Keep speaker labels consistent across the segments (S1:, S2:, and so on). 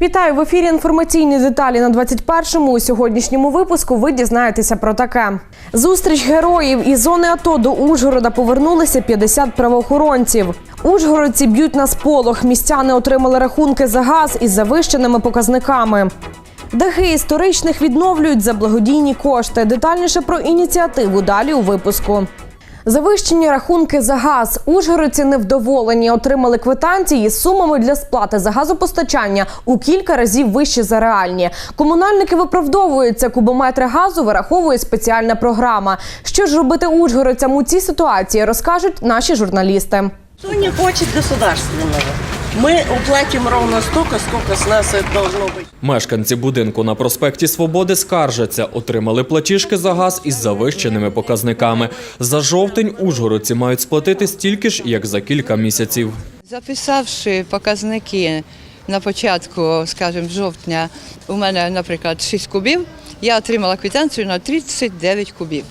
S1: Вітаю в ефірі. Інформаційні деталі на 21-му. У сьогоднішньому випуску ви дізнаєтеся про таке: зустріч героїв із зони АТО до Ужгорода повернулися 50 правоохоронців. Ужгородці б'ють на сполох. Містяни отримали рахунки за газ із завищеними показниками. Дахи історичних відновлюють за благодійні кошти. Детальніше про ініціативу далі у випуску. Завищені рахунки за газ. Ужгородці невдоволені. Отримали квитанції з сумами для сплати за газопостачання у кілька разів вищі за реальні. Комунальники виправдовуються. Кубометри газу вираховує спеціальна програма. Що ж робити ужгородцям у цій ситуації, розкажуть наші журналісти.
S2: Що не хоче государственного? Мы уплатим ровно столько, сколько с нас это должно быть.
S3: Мешканці будинку на проспекті Свободи скаржаться, отримали платіжки за газ із завищеними показниками. За жовтень ужгородці мають сплатити стільки ж, як за кілька місяців.
S4: Записавши показники на початку, скажімо, жовтня, у мене, наприклад, 6 кубів, я отримала квитанцію на 39 кубів.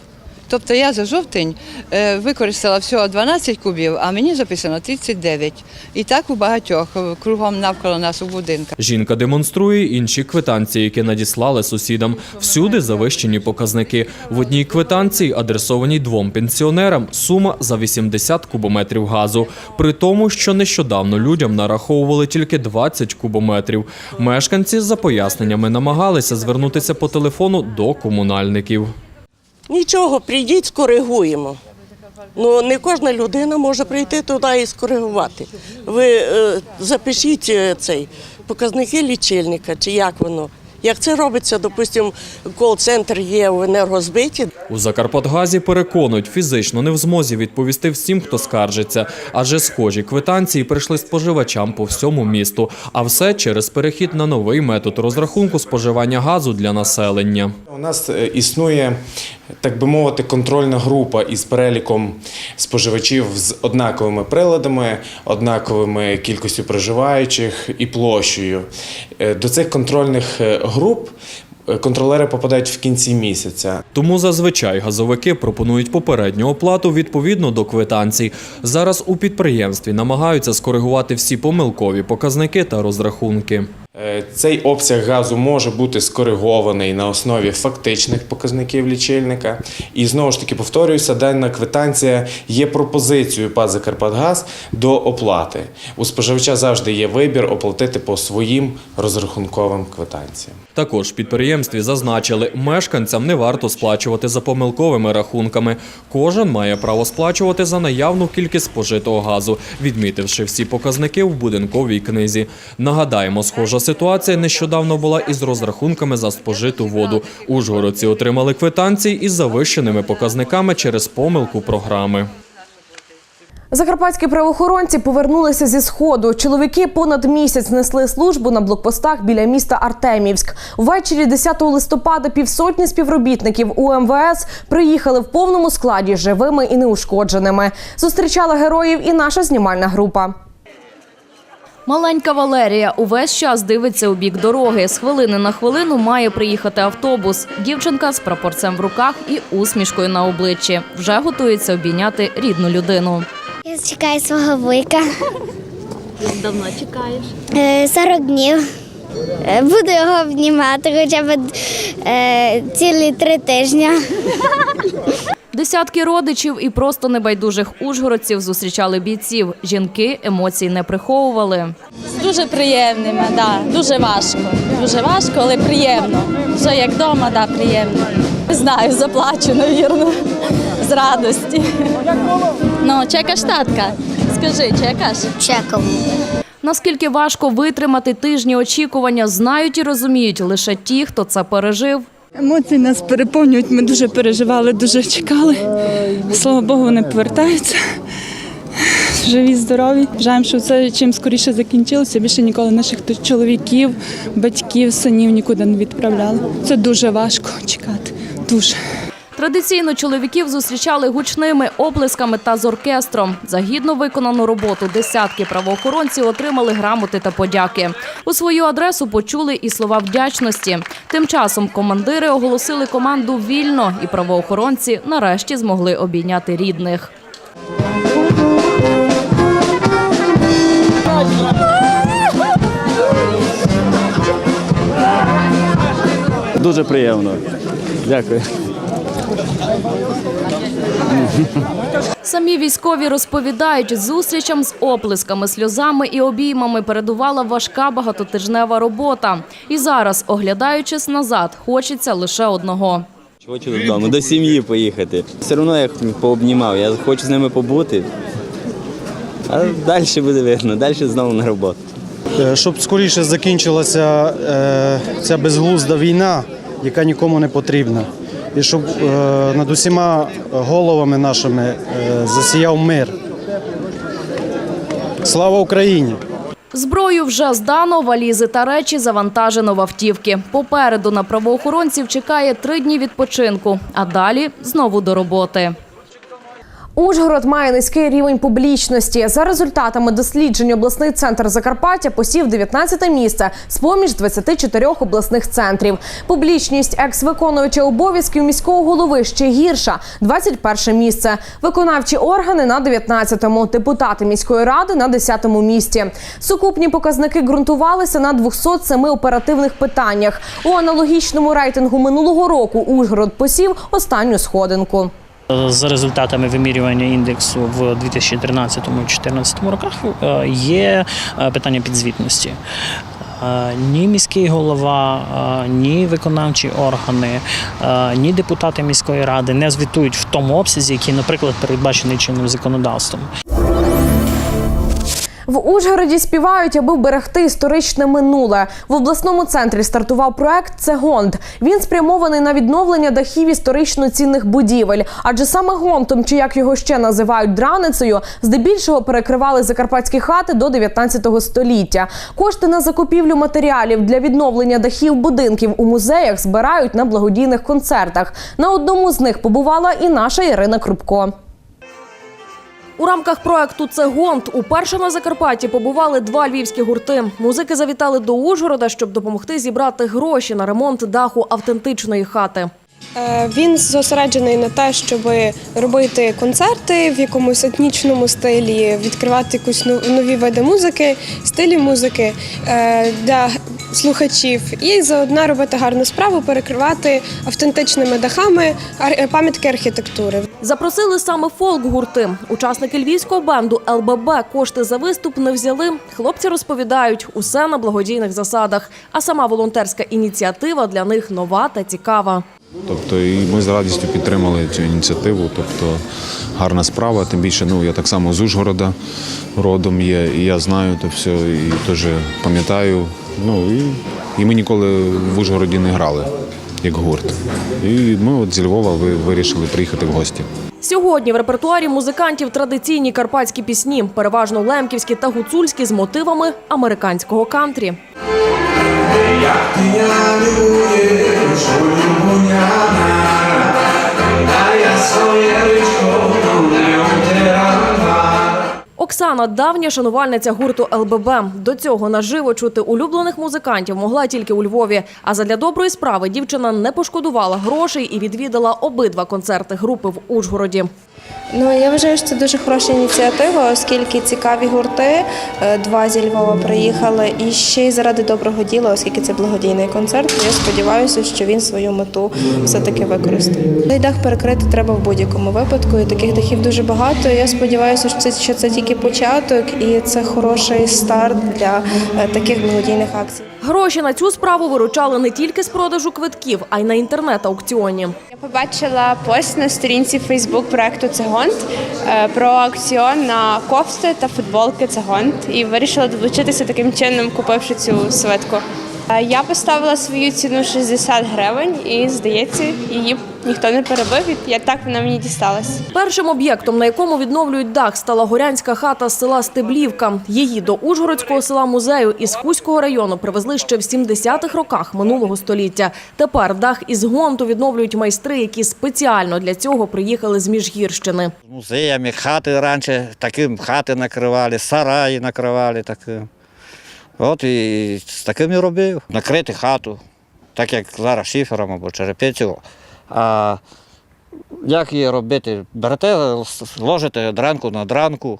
S4: Тобто я за жовтень е, використала всього 12 кубів, а мені записано 39. І так у багатьох е, кругом навколо нас у будинках.
S3: Жінка демонструє інші квитанції, які надіслали сусідам. Всюди завищені показники. В одній квитанції, адресованій двом пенсіонерам, сума за 80 кубометрів газу. При тому, що нещодавно людям нараховували тільки 20 кубометрів. Мешканці за поясненнями намагалися звернутися по телефону до комунальників.
S2: Нічого, прийдіть, скоригуємо. Ну, не кожна людина може прийти туди і скоригувати. Ви е, запишіть е, цей показники лічильника, чи як воно. Як це робиться, допустимо, кол-центр є в енергозбиті,
S3: У Закарпатгазі переконують, фізично не в змозі відповісти всім, хто скаржиться, адже схожі квитанції прийшли споживачам по всьому місту. А все через перехід на новий метод розрахунку споживання газу для населення.
S5: У нас е, існує, так би мовити, контрольна група із переліком споживачів з однаковими приладами, однаковими кількістю проживаючих і площею. Е, До цих контрольних е, груп контролери попадають в кінці місяця.
S3: Тому зазвичай газовики пропонують попередню оплату відповідно до квитанцій. Зараз у підприємстві намагаються скоригувати всі помилкові показники та розрахунки.
S5: Е, Цей обсяг газу може бути скоригований на основі фактичних показників лічильника. І знову ж таки повторююся, дана квитанція є пропозицією ПАЗ «Закарпатгаз» до оплати. У споживача завжди є вибір оплатити по своїм розрахунковим квитанціям.
S3: Також в підприємстві зазначили, мешканцям не варто сплачувати за помилковими рахунками. Кожен має право сплачувати за наявну кількість спожитого газу, відмітивши всі показники в будинковій книзі. Нагадаємо, схожа ситуація нещодавно була із розрахунками за спожиту воду. Ужгородці отримали квитанції із завищеними показниками через помилку програми.
S1: Закарпатські правоохоронці повернулися зі сходу. Чоловіки понад місяць несли службу на блокпостах біля міста Артемівськ. Ввечері 10 листопада півсотні співробітників УМВС приїхали в повному складі живими і неушкодженими. Зустрічала героїв і наша знімальна група.
S6: Маленька Валерія увесь час дивиться у бік дороги. З хвилини на хвилину має приїхати автобус. Дівчинка з прапорцем в руках і усмішкою на обличчі. Вже готується обійняти рідну людину.
S7: Я чекаю свого вуйка.
S6: Давно чекаєш?
S7: Е, 40 днів. Е, Буду його обнімати хоча б е, цілі три тижні.
S6: Десятки родичів і просто небайдужих ужгородців зустрічали бійців. Жінки емоцій не приховували.
S8: Дуже приємними, да. дуже важко. Дуже важко, але приємно. Вже як вдома, да, приємно. Не знаю, заплачу, навірно, з радості. Ну, чекаш татка? Скажи, чекаш?
S7: Чекав.
S6: Наскільки важко витримати тижні очікування, знають і розуміють лише ті, хто це пережив.
S9: Емоції нас переповнюють. Ми дуже переживали, дуже чекали. Слава Богу, вони повертаються. Живі, здорові. Бажаємо, щоб це чим скоріше закінчилося. Більше ніколи наших чоловіків, батьків, синів нікуди не відправляли. Це дуже важко чекати. Дуже.
S6: Традиційно чоловіків зустрічали гучними оплесками та з оркестром. За гідно виконану роботу десятки правоохоронців отримали грамоти та подяки. У свою адресу почули і слова вдячності. Тим часом командири оголосили команду вільно, і правоохоронці нарешті змогли обійняти рідних.
S10: Дуже приємно. Дякую.
S6: Самі військові розповідають, зустрічам з оплесками, сльозами і обіймами передувала важка багатотижнева робота. І зараз, оглядаючись назад, хочеться лише одного.
S10: Хочу додому, до сім'ї поїхати. Все одно я їх пообнімав, я хочу з ними побути. А далі буде видно, далі знову на роботу.
S11: Е, щоб скоріше закінчилася е, ця безглузда війна, яка нікому не потрібна. І щоб е, над усіма головами нашими е, засіяв мир. Слава Україні!
S6: Зброю вже здано, валізи та речі завантажено в автівки. Попереду на правоохоронців чекає три дні відпочинку, а далі знову до роботи.
S1: Ужгород має низький рівень публічності. За результатами досліджень обласний центр Закарпаття посів 19 місце з поміж 24 обласних центрів. Публічність екс-виконувача обов'язків міського голови ще гірша 21 місце. Виконавчі органи на 19-му, депутати міської ради на 10-му місці. Сукупні показники ґрунтувалися на 207 оперативних питаннях. У аналогічному рейтингу минулого року Ужгород посів останню сходинку.
S12: За результатами вимірювання індексу в 2013-2014 роках е, є е, питання підзвітності. Е, Ні міський голова, ні виконавчі органи, ні депутати міської ради не звітують в тому обсязі, який, наприклад, передбачений чинним законодавством.
S1: В Ужгороді співають, аби вберегти історичне минуле. В обласному центрі стартував проект Цегонд. Він спрямований на відновлення дахів історично цінних будівель. Адже саме гонтом, чи як його ще називають драницею, здебільшого перекривали закарпатські хати до 19 століття. Кошти на закупівлю матеріалів для відновлення дахів будинків у музеях збирають на благодійних концертах. На одному з них побувала і наша Ірина Крупко.
S6: У рамках проекту «Цегонт» уперше на Закарпатті побували два львівські гурти. Музики завітали до Ужгорода, щоб допомогти зібрати гроші на ремонт даху автентичної хати.
S13: Е, Він зосереджений на те, щоб робити концерти в якомусь етнічному стилі, відкривати якісь но- нові види музики, стилі музики е, для слухачів, і заодно робити гарну справу, перекривати автентичними дахами пам'ятки архітектури.
S6: Запросили саме фолк-гурти. Учасники львівського бенду ЛББ кошти за виступ не взяли. Хлопці розповідають, усе на благодійних засадах. А сама волонтерська ініціатива для них нова та цікава.
S14: Тобто, і ми з радістю підтримали цю ініціативу. Тобто, гарна справа. Тим більше, ну я так само з Ужгорода родом є, і я знаю то все, і теж пам'ятаю. Ну і, і ми ніколи в Ужгороді не грали як гурт. І ми от зі Львова ви вирішили приїхати в гості.
S6: Сьогодні в репертуарі музикантів традиційні карпатські пісні, переважно лемківські та гуцульські з мотивами американського кантрі. Оксана давня шанувальниця гурту ЛББ. До цього наживо чути улюблених музикантів могла тільки у Львові. А задля доброї справи дівчина не пошкодувала грошей і відвідала обидва концерти групи в Ужгороді.
S13: Ну я вважаю, що це дуже хороша ініціатива, оскільки цікаві гурти. е, Два зі Львова приїхали, і ще й заради доброго діла, оскільки це благодійний концерт. Я сподіваюся, що він свою мету все-таки використає. Цей дах перекрити треба в будь-якому випадку. І таких дахів дуже багато. Я сподіваюся, що це що це тільки початок, і це хороший старт для е, таких благодійних акцій.
S6: Гроші на цю справу виручали не тільки з продажу квитків, а й на інтернет-аукціоні.
S13: Я побачила пост на сторінці Фейсбук проекту Цегонт е, про аукціон на кофти та футболки Цегонт і вирішила долучитися таким чином, купивши цю свитку. Е, Я поставила свою ціну 60 гривень і, здається, її ніхто не перебив. і Я так вона мені дісталась.
S6: Першим об'єктом, на якому відновлюють дах, стала горянська хата з села Стеблівка. Її до Ужгородського села музею із Хуського району привезли ще в 70-х роках минулого століття. Тепер дах із гонту відновлюють майстри, які спеціально для цього приїхали з Міжгірщини.
S10: Музеями хати раніше таким хати накривали, сараї накривали таким. От і з таким і робив. Накрити хату, так як зараз шифером або черепицю. А як її робити? Берете, ложите дранку на дранку,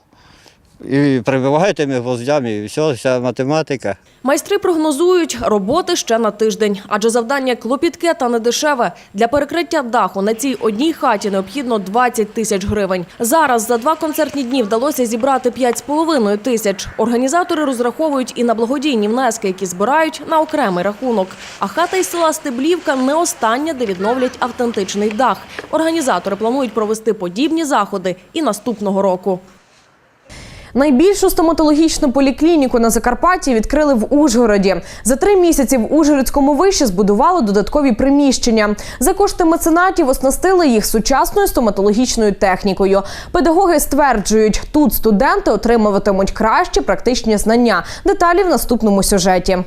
S10: І прибивають гвоздями, і все, вся математика.
S6: Майстри прогнозують роботи ще на тиждень, адже завдання клопітке та недешеве. Для перекриття даху на цій одній хаті необхідно 20 тисяч гривень. Зараз за два концертні дні вдалося зібрати 5,5 тисяч. Організатори розраховують і на благодійні внески, які збирають на окремий рахунок. А хата із села Стеблівка не остання, де відновлять автентичний дах. Організатори планують провести подібні заходи і наступного року.
S1: Найбільшу стоматологічну поліклініку на Закарпатті відкрили в Ужгороді. За три місяці в Ужгородському виші збудували додаткові приміщення. За кошти меценатів оснастили їх сучасною стоматологічною технікою. Педагоги стверджують, тут студенти отримуватимуть кращі практичні знання. Деталі в наступному сюжеті.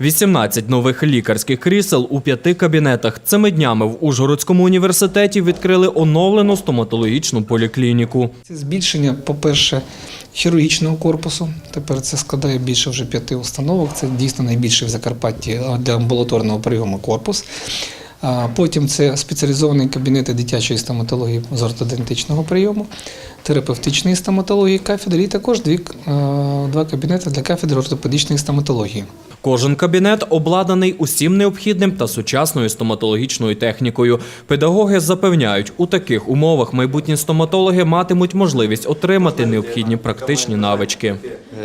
S3: 18 нових лікарських крісел у п'яти кабінетах. Цими днями в Ужгородському університеті відкрили оновлену стоматологічну поліклініку.
S15: Це збільшення, по-перше, хірургічного корпусу. Тепер це складає більше вже п'яти установок. Це дійсно найбільший в Закарпатті для амбулаторного прийому корпус. Потім це спеціалізовані кабінети дитячої стоматології з ортодентичного прийому, терапевтичної стоматології кафедри і також дві, два кабінети для кафедри ортопедичної стоматології.
S3: Кожен кабінет обладнаний усім необхідним та сучасною стоматологічною технікою. Педагоги запевняють, у таких умовах майбутні стоматологи матимуть можливість отримати необхідні практичні навички.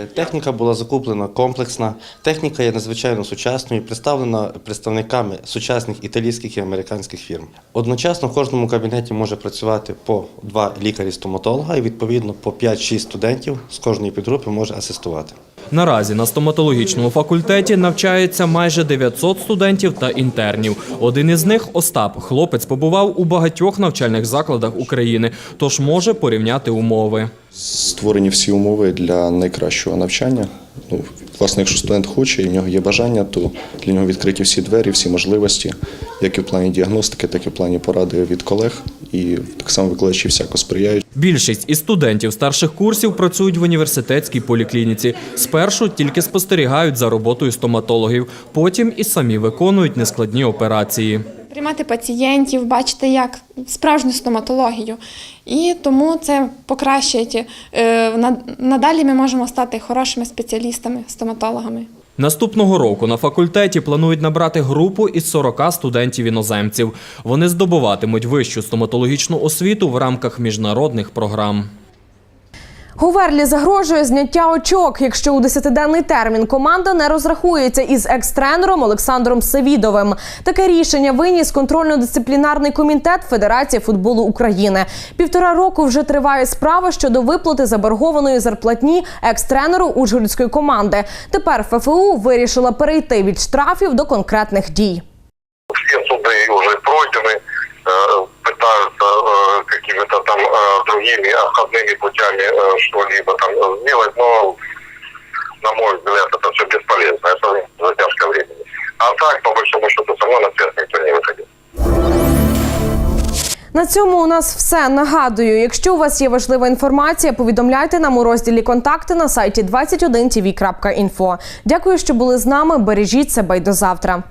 S16: Е, Техніка була закуплена комплексна. Техніка є надзвичайно сучасною, представлена представниками сучасних італійських і американських фірм. Одночасно в кожному кабінеті може працювати по два лікарі-стоматолога і відповідно по 5-6 студентів з кожної підгрупи може асистувати.
S3: Наразі на стоматологічному факультеті навчається майже 900 студентів та інтернів. Один із них Остап. Хлопець побував у багатьох навчальних закладах України, тож може порівняти умови.
S17: Створені всі умови для найкращого навчання. Ну, власне, якщо студент хоче і в нього є бажання, то для нього відкриті всі двері, всі можливості, як і в плані діагностики, так і в плані поради від колег. І так само викладачі всяко сприяють.
S3: Більшість із студентів старших курсів працюють в університетській поліклініці. Спершу тільки спостерігають за роботою стоматологів, потім і самі виконують нескладні операції.
S18: приймати пацієнтів, бачити як справжню стоматологію. І тому це покращить. е, Надалі ми можемо стати хорошими спеціалістами, стоматологами.
S3: Наступного року на факультеті планують набрати групу із 40 студентів-іноземців. Вони здобуватимуть вищу стоматологічну освіту в рамках міжнародних програм.
S1: Говерлі загрожує зняття очок, якщо у 10-денний термін команда не розрахується із екс-тренером Олександром Севідовим. Таке рішення виніс контрольно-дисциплінарний комітет Федерації футболу України. Півтора року вже триває справа щодо виплати заборгованої зарплатні екс-тренеру Ужгородської команди. Тепер ФФУ вирішила перейти від штрафів до конкретних дій.
S19: все суды уже пройдены, э, пытаются э, какими-то там э, другими обходными путями э, что-либо там э, сделать, но, на мой взгляд, это все бесполезно, это затяжка времени. А так, по большому счету, все равно на свет никто не выходил.
S1: На цьому у нас все. Нагадую, якщо у вас є важлива інформація, повідомляйте нам у розділі контакти на сайті 21tv.info. Дякую, що були з нами. Бережіть себе й до завтра.